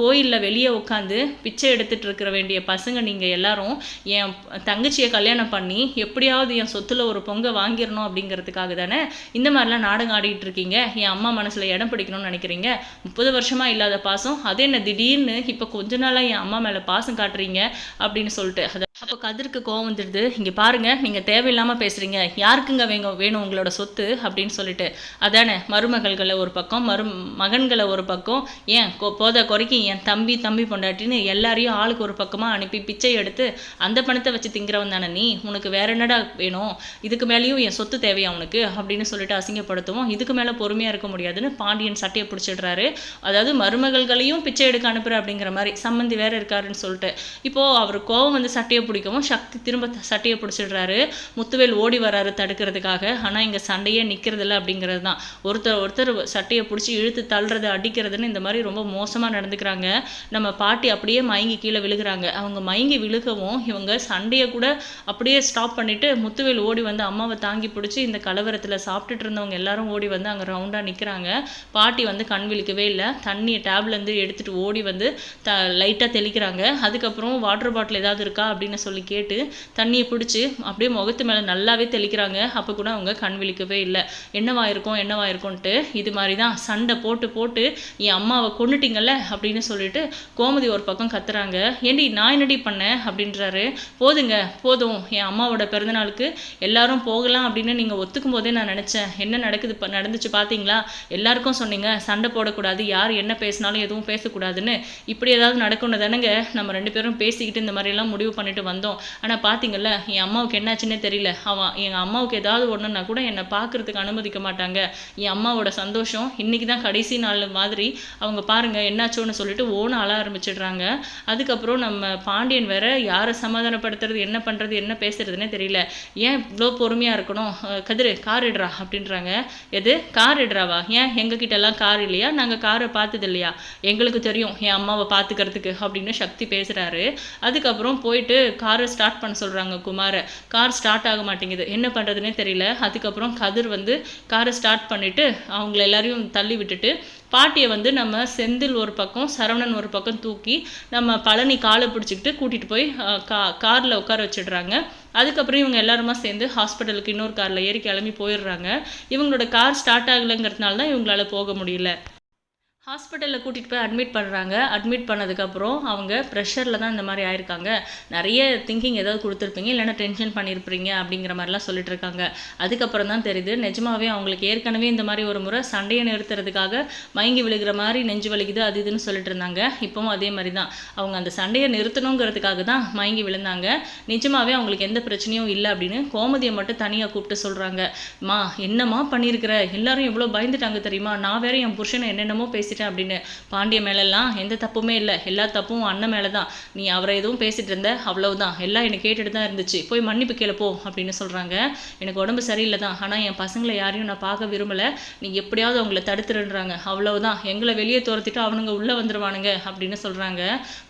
கோயிலில் வெளியே உட்காந்து பிச்சை எடுத்துகிட்டு இருக்கிற வேண்டிய பசங்க நீங்கள் எல்லாரும் என் தங்கச்சியை கல்யாணம் பண்ணி எப்படியாவது என் சொத்தில் ஒரு பொங்க வாங்கிடணும் அப்படிங்கிறதுக்காக தானே இந்த மாதிரிலாம் நாடகம் ஆடிட்டு இருக்கீங்க என் அம்மா மனசில் இடம் பிடிக்கணும்னு நினைக்கிறீங்க? முப்பது வருஷமா இல்லாத பாசம் அது என்ன திடீர்னு இப்போ கொஞ்ச நாளாக என் அம்மா மேலே பாசம் காட்டுறீங்க அப்படின்னு சொல்லிட்டு அப்போ கதிருக்கு கோவம் வந்துடுது. இங்கே பாருங்க நீங்கள் தேவையில்லாமல் பேசுகிறீங்க யாருக்குங்க வேணும் வேணும் உங்களோட சொத்து அப்படின்னு சொல்லிட்டு. அதானே மருமகள்களை ஒரு பக்கம் மரு மகன்களை ஒரு பக்கம். ஏன் கோ போத குறைக்கி என் தம்பி தம்பி பொண்டாட்டின்னு எல்லாரையும் ஆளுக்கு ஒரு பக்கமாக அனுப்பி பிச்சை எடுத்து அந்த பணத்தை வச்சு திங்கிறவன் தானே நீ? உனக்கு வேற என்னடா வேணும்? இதுக்கு மேலேயும் என் சொத்து தேவையா உனக்கு? அப்படின்னு சொல்லிட்டு அசிங்கப்படுத்துவோம். இதுக்கு மேலே பொறுமையாக இருக்க முடியாதுன்னு பாண்டியன் சட்டையை பிடிச்சிடுறாரு. அதாவது மருமகள்களையும் பிச்சை எடுக்க அனுப்புற அப்படிங்கிற மாதிரி சம்மந்தி வேற இருக்காருன்னு சொல்லிட்டு. இப்போது அவர் கோவம் வந்து சட்டையை பிடிக்கவும் சக்தி திரும்ப சட்டையை பிடிச்சிடுறாரு. முத்துவேல் ஓடி வராரு தடுக்கிறதுக்காக. ஆனால் இங்கே சண்டையே நிற்கிறதில்ல அப்படிங்கிறது தான். ஒருத்தர் ஒருத்தர் சட்டையை பிடிச்சி இழுத்து தள்ளுறது அடிக்கிறதுன்னு இந்த மாதிரி ரொம்ப மோசமாக நடந்துக்கிறாங்க. நம்ம பாட்டி அப்படியே மயங்கி கீழே விழுகிறாங்க. அவங்க மயங்கி விழுகவும் இவங்க சண்டையை கூட அப்படியே ஸ்டாப் பண்ணிவிட்டு முத்துவேல் ஓடி வந்து அம்மாவை தாங்கி பிடிச்சி இந்த கலவரத்தில் சாப்பிட்டுட்டு இருந்தவங்க எல்லாரும் ஓடி வந்து அங்கே ரவுண்டாக நிற்கிறாங்க பாட்டி வந்து கண் விழிக்கவே இல்லை. தண்ணியை டேப்லேருந்து எடுத்துட்டு ஓடி வந்து த லைட்டாக தெளிக்கிறாங்க. அதுக்கப்புறம் வாட்டர் பாட்டில் ஏதாவது இருக்கா அப்படின்னு சொல்லி கேட்டு தண்ணியை பிடிச்சி அப்படியே முகத்து மேலே நல்லாவே தெளிக்கிறாங்க. அப்போ கூட அவங்க கண் விழிக்கவே இல்லை. என்னவா இருக்கும் என்னவா இருக்கும்ன்ட்டு இது மாதிரி தான் சண்டை போட்டு போட்டு என் அம்மாவை கொன்னுட்டீங்கல்ல? அப்படின்னு சொல்லிட்டு கோமதி ஒரு பக்கம் கத்துறாங்க. ஏண்டி நான் என்னடி பண்ணேன்? அப்படின்றாரு. போதுங்க போதும். என் அம்மாவோட பிறந்தநாளுக்கு எல்லாரும் போகலாம் அப்படின்னு நீங்கள் ஒத்துக்கும் போதே நான் நினச்சேன். என்ன நடக்குது நடந்துச்சு பார்த்தீங்களா எல்லாருக்கும் சொன்னீங்க. சண்டை போடக்கூடாது. யார் என்ன பேசினாலும் எதுவும் பேசக்கூடாதுன்னு. இப்படி ஏதாவது நடக்கணும் தானேங்க நம்ம ரெண்டு பேரும் பேசிக்கிட்டு இந்த மாதிரியெல்லாம் முடிவு பண்ணிட்டு வந்தோம். ஆனால் பார்த்தீங்கல்ல என் அம்மாவுக்கு என்னாச்சுன்னே தெரியல. அவன் எங்கள் அம்மாவுக்கு ஏதாவது ஒன்றுனா கூட என்னை பார்க்கறதுக்கு அனுமதிக்க மாட்டாங்க. என் அம்மாவோட சந்தோஷம் இன்னைக்கு தான் கடைசி நாள் மாதிரி அவங்க பாருங்கள் என்னாச்சோன்னு சொல்லிட்டு ஓன அழ ஆரம்பிச்சிடுறாங்க. அதுக்கப்புறம் நம்ம பாண்டியன் வேற யாரை சமாதானப்படுத்துறது என்ன பண்ணுறது என்ன பேசுறதுன்னே தெரியல. ஏன் இவ்வளோ பொறுமையாக இருக்கணும்? கதிரு கார் இடுறா அப்படின்றாங்க. எது? கார் இடுறாவா ஏன் எங்ககிட்டலாம் கார் இல்லையா? நாங்கள் காரை பார்த்தது இல்லையா? எங்களுக்கு தெரியும் என் அம்மாவை பார்த்துக்கிறதுக்கு அப்படின்னு சக்தி பேசுகிறாரு அதுக்கப்புறம் போயிட்டு காரை ஸ்டார்ட் பண்ண சொல்கிறாங்க குமாரை. கார் ஸ்டார்ட் ஆக மாட்டேங்குது. என்ன பண்ணுறதுனே தெரியல. அதுக்கப்புறம் கதிர் வந்து காரை ஸ்டார்ட் பண்ணிவிட்டு அவங்கள எல்லாரையும் தள்ளி விட்டுட்டு பாட்டியை வந்து நம்ம செந்தில் ஒரு பக்கம் சரவணன் ஒரு பக்கம் தூக்கி நம்ம பழனி காலை பிடிச்சிக்கிட்டு கூட்டிகிட்டு போய் கா காரில் உட்கார வச்சிடுறாங்க. அதுக்கப்புறம் இவங்க எல்லாருமா சேர்ந்து ஹாஸ்பிட்டலுக்கு இன்னொரு காரில் ஏறி கிளம்பி போயிடுறாங்க. இவங்களோட கார் ஸ்டார்ட் ஆகலைங்கிறதுனால தான் இவங்களால போக முடியல. ஹாஸ்பிட்டலில் கூட்டிகிட்டு போய் அட்மிட் பண்ணுறாங்க அட்மிட் பண்ணதுக்கப்புறம் அவங்க ப்ரெஷரில் தான் இந்த மாதிரி ஆயிருக்காங்க. நிறைய திங்கிங் ஏதாவது கொடுத்துருப்பீங்க இல்லைன்னா டென்ஷன் பண்ணியிருப்பீங்க அப்படிங்கிற மாதிரிலாம் சொல்லிட்டு இருக்காங்க. அதுக்கப்புறம் தான் தெரியுது நிஜமாவே அவங்களுக்கு ஏற்கனவே இந்த மாதிரி ஒரு முறை சண்டையை நிறுத்துறதுக்காக மயங்கி விழுகிற மாதிரி நெஞ்சு வலிக்குது அது இதுன்னு சொல்லிட்டு இருந்தாங்க. இப்போவும் அதே மாதிரி தான். அவங்க அந்த சண்டையை நிறுத்தணுங்கிறதுக்காக தான் மயங்கி விழுந்தாங்க. நிஜமாவே அவங்களுக்கு எந்த பிரச்சனையும் இல்லை அப்படின்னு கோமதியை மட்டும் தனியாக கூப்பிட்டு சொல்கிறாங்க மா என்னம்மா பண்ணியிருக்கிற? எல்லாரும் எவ்வளோ பயந்துட்டாங்க தெரியுமா? நான் வேற என் புருஷனை என்னென்னமோ பேசி பேசிட்டேன் அப்படின்னு பாண்டிய மேலெல்லாம் எந்த தப்புமே இல்லை. எல்லா தப்பும் அண்ணன் மேலே தான் நீ அவரை எதுவும் பேசிட்டு இருந்த? அவ்வளவுதான். எல்லாம் என்னை கேட்டுட்டு தான் இருந்துச்சு. போய் மன்னிப்பு கேளப்போ அப்படின்னு சொல்கிறாங்க எனக்கு உடம்பு சரியில்லை தான் ஆனால் என் பசங்களை யாரையும் நான் பார்க்க விரும்பலை. நீ எப்படியாவது அவங்கள தடுத்துருன்றாங்க. அவ்வளவுதான். எங்களை வெளியே துரத்திட்டு அவனுங்க உள்ளே வந்துருவானுங்க அப்படின்னு சொல்கிறாங்க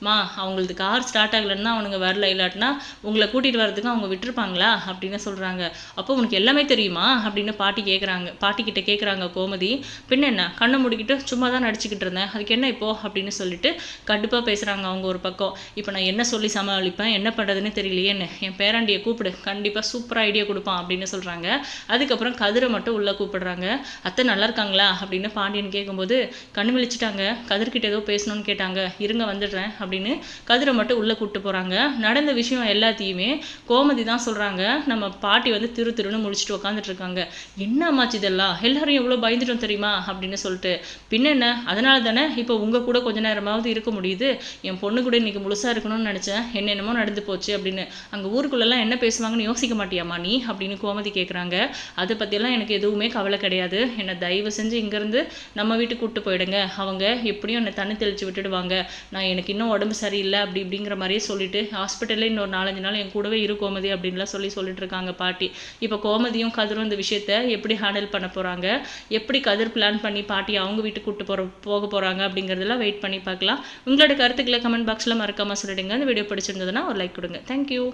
மா அவங்களது கார் ஸ்டார்ட் ஆகலைன்னா அவனுங்க வரல. இல்லாட்டினா உங்களை கூட்டிகிட்டு வரதுக்கு அவங்க விட்டுருப்பாங்களா? அப்படின்னு சொல்கிறாங்க அப்போ உனக்கு எல்லாமே தெரியுமா? அப்படின்னு பாட்டி கேட்குறாங்க பாட்டிக்கிட்ட கேட்குறாங்க கோமதி. பின்ன என்ன? கண்ணை முடிக்கிட்டு சும்மா தான் நடிச்சுக்கிட்டு இருந்தேன் அதுக்கு என்ன இப்போ அப்படின்னு சொல்லிட்டு கடுப்பாக பேசுகிறாங்க அவங்க ஒரு பக்கம். இப்போ நான் என்ன சொல்லி சமாளிப்பேன்? என்ன பண்ணுறதுன்னு தெரியலையேன்னு என் பேராண்டியை கூப்பிடு. கண்டிப்பாக சூப்பராக ஐடியா கொடுப்பான் அப்படின்னு சொல்கிறாங்க அதுக்கப்புறம் கதிரை மட்டும் உள்ளே கூப்பிடுறாங்க. அத்தை நல்லா இருக்காங்களா? அப்படின்னு பாண்டியன் கேட்கும்போது கண்ணு விழிச்சிட்டாங்க. கதிர்கிட்ட ஏதோ பேசணும்னு கேட்டாங்க. இருங்க வந்துடுறேன். அப்படின்னு கதிரை மட்டும் உள்ளே கூப்பிட்டு போகிறாங்க நடந்த விஷயம் எல்லாத்தையுமே கோமதி தான் சொல்கிறாங்க நம்ம பாட்டி வந்து திரு திருன்னு முடிச்சுட்டு உட்காந்துட்டு இருக்காங்க. என்ன ஆமாச்சு இதெல்லாம்? எல்லாரும் எவ்வளோ பயந்துட்டோம் தெரியுமா? அப்படின்னு சொல்லிட்டு பின்ன என்ன? அதனால தானே இப்போ உங்கள் கூட கொஞ்ச நேரமாவது இருக்க முடியுது. என் பொண்ணு கூட இன்னைக்கு முழுசாக இருக்கணும்னு நினச்சேன். என்னென்னமோ நடந்து போச்சு அப்படின்னு. அங்கே ஊருக்குள்ளெல்லாம் என்ன பேசுவாங்கன்னு யோசிக்க மாட்டியாமா நீ? அப்படின்னு கோமதி கேட்குறாங்க அதை பற்றியெல்லாம் எனக்கு எதுவுமே கவலை கிடையாது. என்னை தயவு செஞ்சு இங்கேருந்து நம்ம வீட்டுக்கு கூப்பிட்டு போயிடுங்க. அவங்க எப்படியும் என்னை தண்ணி தெளித்து விட்டுடுவாங்க. நான் எனக்கு இன்னும் உடம்பு சரியில்லை அப்படி இப்படிங்கிற மாதிரியே சொல்லிட்டு ஹாஸ்பிட்டலில் இன்னொரு நாலஞ்சு நாள் என் கூடவே இரு கோமதி அப்படின்லாம் சொல்லி சொல்லிட்டு இருக்காங்க பாட்டி. இப்போ கோமதியும் கதிரும் இந்த விஷயத்த எப்படி ஹேண்டில் பண்ண போகிறாங்க எப்படி கதிர் பிளான் பண்ணி பாட்டி அவங்க வீட்டுக்கு கூப்பிட்டு போகிற போக போகிறாங்க அப்படிங்கிறதெல்லாம் வெயிட் பண்ணி பார்க்கலாம். உங்களோட கருத்துக்களை கமெண்ட் பாக்ஸில் மறக்காமல் சொல்லிடுங்க. இந்த வீடியோ பிடிச்சிருந்ததுன்னா ஒரு லைக் கொடுங்க. தேங்க்யூ